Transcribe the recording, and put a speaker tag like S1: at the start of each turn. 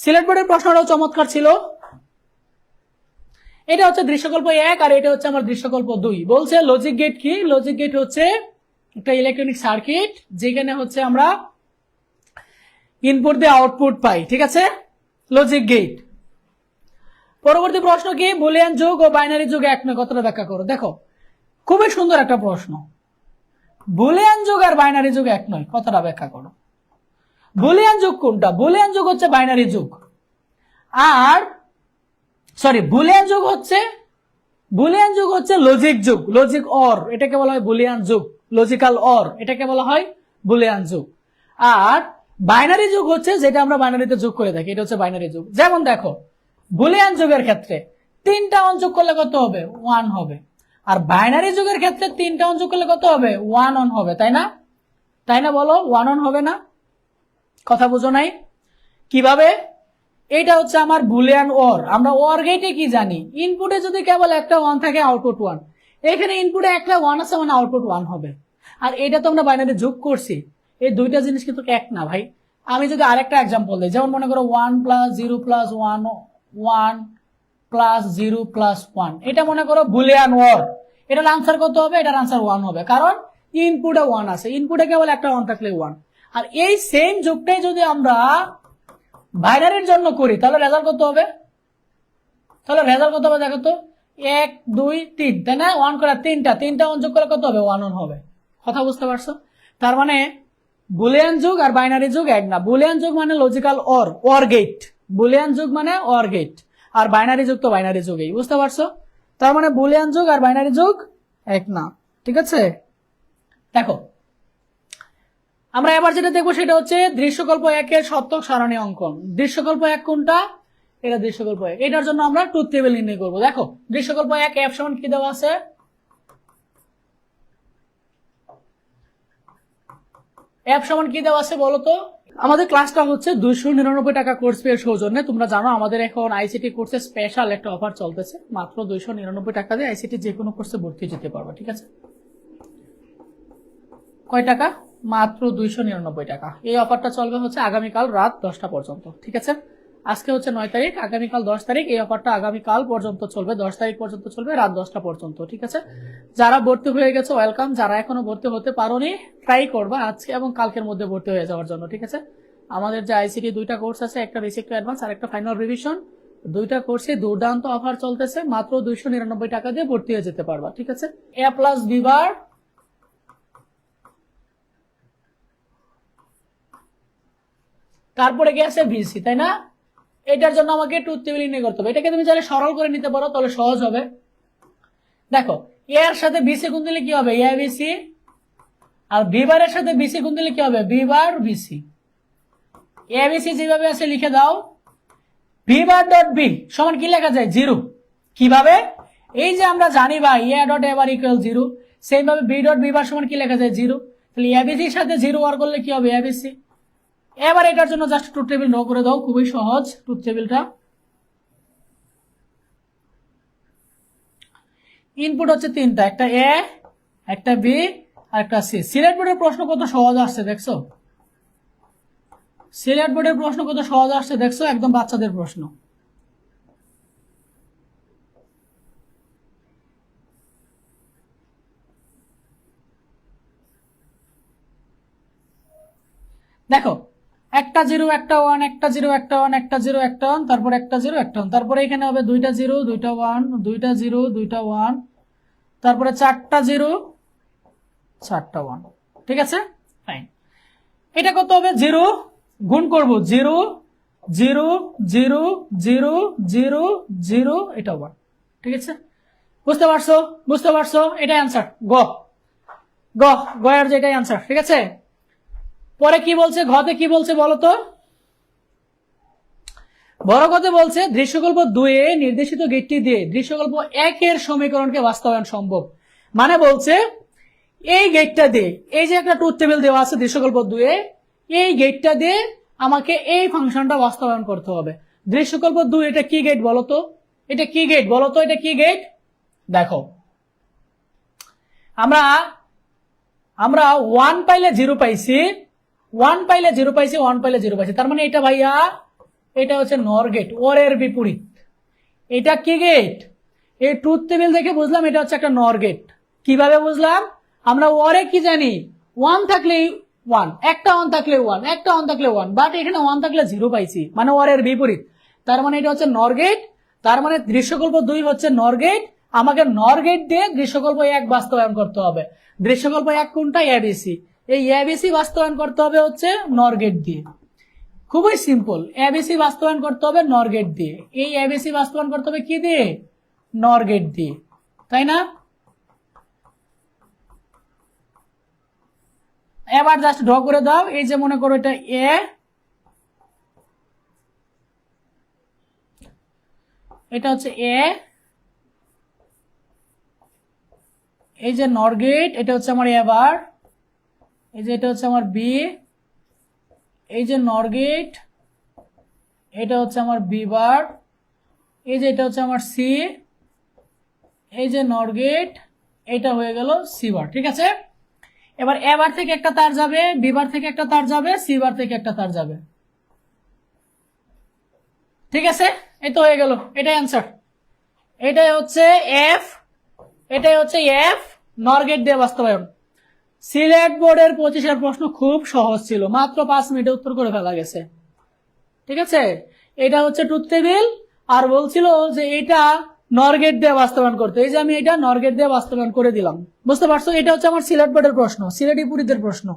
S1: সিলেট বোর্ডের প্রশ্নটাও চমৎকার ছিল। এটা হচ্ছে দৃশ্যকল্প এক আর এটা হচ্ছে আমার দৃশ্যকল্প দুই। বলছে লজিক গেট কি? লজিক গেট হচ্ছে একটা ইলেকট্রনিক সার্কিট যেখানে হচ্ছে আমরা ইনপুট দিয়ে আউটপুট পাই, ঠিক আছে? লজিক গেট পরবর্তী প্রশ্ন কি? বুলিয়ান যুগ ও বাইনারি যুগ এক নয়, কতটা ব্যাখ্যা করো? দেখো, খুবই সুন্দর একটা প্রশ্ন। বুলিয়ান যুগ আর বাইনারি যুগ এক নয়, কতটা ব্যাখ্যা করো? বুলিয়ান যুগ কোনটা? বুলিয়ান যুগ হচ্ছে বাইনারি যুগ। আর সরি বুলিয়ান যুগ হচ্ছে, বুলিয়ান যুগ হচ্ছে লজিক যুগ লজিক অর এটাকে বলা হয় বুলিয়ান যুগ লজিক্যাল অর এটাকে বলা হয় বুলিয়ান যুগ। আর বাইনারি যুগ হচ্ছে যেটা আমরা বাইনারিতে যোগ করে থাকি, এটা হচ্ছে বাইনারি যুগ। যেমন দেখো, বুলিয়ান যুগের ক্ষেত্রে তিনটা যোগ করলে কত হবে? ওয়ান হবে। আর বাইনারি যুগের ক্ষেত্রে তিনটা যোগ করলে কত হবে? ওয়ান অন হবে, তাই না? তাই না বলো? ওয়ান অন হবে না? কথা বুঝো নাই? কীভাবে? এটা হচ্ছে আমার বুলিয়ান ওর আমরা ওর গেটে কি জানি? ইনপুটে যদি কেবল একটা ওয়ান থাকে আউটপুট ওয়ান এখানে ইনপুটে একটা ওয়ান আছে মানে আউটপুট ওয়ান হবে। আর এটা তো আমরা বাইনারি যোগ করছি। এই দুইটা জিনিস কিন্তু এক না, ভাই। আমি যদি আরেকটা এক্সাম্পল দিই, যেমন মনে করো one plus zero plus one one plus zero plus one এটা মনে করো বুলিয়ান ওর এটার আনসার কত হবে? এটার আনসার ওয়ান হবে। কারণ ইনপুটে ওয়ান আছে। ইনপুটে কেবল একটা ওয়ান থাকলে ওয়ান আর এই সেম যোগটাই যদি আমরা বাইনারির জন্য করি, তাহলে রেজাল্ট কত হবে? তাহলে রেজাল্ট কত হবে দেখো তো? এক, দুই, তিন, তাই না? ওয়ান করে তিনটা তিনটা ওয়ান যোগ করে কত হবে? ওয়ান ওয়ান হবে। কথা বুঝতে পারছ? তার মানে বুলিয়ান যুগ আর বাইনারি যুগ এক না। বুলিয়ান যুগ মানে logical or or gate Boolean যুগ মানে অর গেট আর বাইনারি যুগ তো বাইনারি যুগেই, বুঝতে পারছ? তার মানে বুলিয়ান যুগ আর বাইনারি যুগ এক না। ঠিক আছে? দেখো আমরা এবার যেটা দেখব সেটা হচ্ছে দৃশ্যকল্প একের সত্যক সারণী অঙ্কন। দৃশ্যকল্প এক কোনটা? এটা দৃশ্যকল্প এক। এটার জন্য আমরা টুথ টেবিল নির্ণয় করব। দেখো, দৃশ্যকল্প এক এফ সমান কি দেওয়া আছে? অ্যাপ সমান কি দেওয়া আছে বলো তো? আমাদের ক্লাসটা হচ্ছে দুইশো নিরানব্বই টাকা কোর্স পেয়ে সৌজন্যে। তোমরা জানো, আমাদের এখন আইসিটি কোর্সে স্পেশাল একটা অফার চলতেছে। মাত্র দুইশো নিরানব্বই টাকা দিয়ে আইসিটি যে কোনো কোর্সে ভর্তি যেতে পারবে, ঠিক আছে? কয় টাকা? মাত্র দুইশো নিরানব্বই টাকা। এই অফারটা চলবে হচ্ছে আগামীকাল রাত দশটা পর্যন্ত, ঠিক আছে? আজকে হচ্ছে নয় তারিখ, আগামীকাল দশ তারিখ। এই অফারটা আগামীকাল পর্যন্ত চলবে, দশ তারিখ পর্যন্ত চলবে, রাত দশটা পর্যন্ত, ঠিক আছে? যারা ভর্তি হয়ে গেছে, ওয়েলকাম। যারা এখনও ভর্তি হতে পারোনি ট্রাই করবা আজকে এবং কালকের মধ্যে ভর্তি হয়ে যাওয়ার জন্য, ঠিক আছে? আমাদের যে আইসিটি দুইটা কোর্স আছে, একটা বেসিক টু অ্যাডভান্স আর একটা ফাইনাল রিভিশন দুইটা কোর্সে দুর্দান্ত অফার চলতেছে, মাত্র দুইশো নিরানব্বই টাকা দিয়ে ভর্তি হয়ে যেতে পারবা, ঠিক আছে? এ প্লাস বিবার তারপরে গেছে ভিসি তাই না? এটার জন্য আমাকে টুথ টেবিল নিয়ে করতে হবে। এটাকে তুমি চাইলে সরল করে নিতে পারো, তাহলে সহজ হবে। দেখো এ এর সাথে বিসি গুণ দিলে কি হবে? এ বিসি আর বিবারের সাথে বিসি গুণ দিলে কি হবে? বিবার বিসি এ বিসি যেভাবে আছে, লিখে দাও। বিবার ডট বি সমান কি লেখা যায়? জিরো কীভাবে? এই যে আমরা জানি ভাই A dot A bar equal zero সেইভাবে বি ডট বিবার সমান কি লেখা যায়? জিরো তাহলে এবিসির সাথে জিরো ওয়ার করলে কি হবে? এবিসি এবার এটার জন্য জাস্ট টুথ টেবিল ড্র করে দাও, খুবই সহজ টুথ টেবিলটা ইনপুট হচ্ছে তিনটা, একটা এ একটা বি আর একটা সি সিলেট বোর্ডের প্রশ্ন কত সহজ আসছে, দেখছ? সিলেট বোর্ডের প্রশ্ন কত সহজ আসছে, দেখছ? একদম বাচ্চাদের প্রশ্ন। দেখো একটা জিরো, একটা ওয়ান, একটা জিরো, একটা ওয়ান, একটা জিরো, একটা ওয়ান, তারপর একটা জিরো, একটা ওয়ান। তারপরে এখানে হবে দুইটা জিরো, দুইটা ওয়ান, দুইটা জিরো, দুইটা ওয়ান। তারপরে চারটা জিরো, চারটা ওয়ান। ঠিক আছে? ফাইন এটা কত হবে? জিরো। গুণ করব। Zero zero zero zero zero zero, এটা ওয়ান। ঠিক আছে? বুঝতে পারছ? বুঝতে পারছ? এটাই অ্যান্সার গ। গ। গয়ের যেটাই অ্যান্সার ঠিক আছে? পরে কি বলছে? ঘতে কি বলছে বলো তো? বড় কথা বলছে, দৃশ্যকল্প দুয়ে নির্দেশিত গেটটি দিয়ে দৃশ্যকল্প একের সমীকরণকে বাস্তবায়ন সম্ভব। মানে বলছে, এই গেটটা দিয়ে, এই যে একটা টুথ টেবিল দেওয়া আছে দৃশ্যকল্প দুয়ে এই গেটটা দিয়ে আমাকে এই ফাংশনটা বাস্তবায়ন করতে হবে। দৃশ্যকল্প দুই, এটা কি গেট বলো তো? এটা কি গেট বলো তো? এটা কি গেট? দেখো। আমরা আমরা ওয়ান পাইলে জিরো পাইছি। ওয়ান পাইলে জিরো পাইছে ওয়ান পাইলে জিরো পাইছি। তার মানে এটা ভাইয়া, এটা হচ্ছে নর গেট ওরের বিপরীত। এটা কি গেট এই ট্রুথ টেবিল দেখে বুঝলাম এটা হচ্ছে একটা নর গেট কীভাবে বুঝলাম? আমরা ওরে কি জানি? ওয়ান থাকলে ওয়ান একটা ওয়ান থাকলে ওয়ান একটা ওয়ান থাকলে ওয়ান বাট এখানে ওয়ান থাকলে জিরো পাইছি মানে ওরের বিপরীত। তার মানে এটা হচ্ছে নর গেট তার মানে দৃশ্যকল্প দুই হচ্ছে নর গেট আমাকে নর গেট দিয়ে দৃশ্যকল্প এক বাস্তবায়ন করতে হবে। দৃশ্যকল্প এক কোনটা? এবিসি এই এবিসি বাস্তবায়ন করতে হবে হচ্ছে নরগেট দিয়ে। খুবই সিম্পল এবিসি বাস্তবায়ন করতে হবে নরগেট দিয়ে। এই এবিসি বাস্তবায়ন করতে হবে কি দিয়ে? নরগেট দিয়ে। তাই না? এবার জাস্ট ড্র করে দাও। এই যে মনে করো এটা এ এটা হচ্ছে এ এই যে নরগেট এটা হচ্ছে আমার এবার এই যে এটা হচ্ছে আমার বি এই যে নর গেট এটা হচ্ছে আমার বি বার এই যে এটা হচ্ছে আমার সি এই যে নর গেট এটা হয়ে গেল সি বার ঠিক আছে? এবার এ বার থেকে একটা তার যাবে বি বার থেকে একটা তার যাবে সি বার থেকে একটা তার যাবে। ঠিক আছে? এই তো হয়ে গেল, এটাই অ্যান্সার এটাই হচ্ছে এফ এটাই হচ্ছে এফ নরগেট দিয়ে বাস্তবায়ন। সিলেট বোর্ডের পঁচিশের প্রশ্ন খুব সহজ ছিল। মাত্র পাঁচ মিনিটে উত্তর করে ফেলা গেছে। ঠিক আছে? এটা হচ্ছে টুথ টেবিল আর বলছিল যে এটা নরগেট দিয়ে বাস্তবায়ন করতে। এই যে আমি এটা নরগেট দিয়ে বাস্তবায়ন করে দিলাম। বুঝতে পারছ? এটা হচ্ছে আমার সিলেট বোর্ডের প্রশ্ন, সিলেটি পুরীদের প্রশ্ন।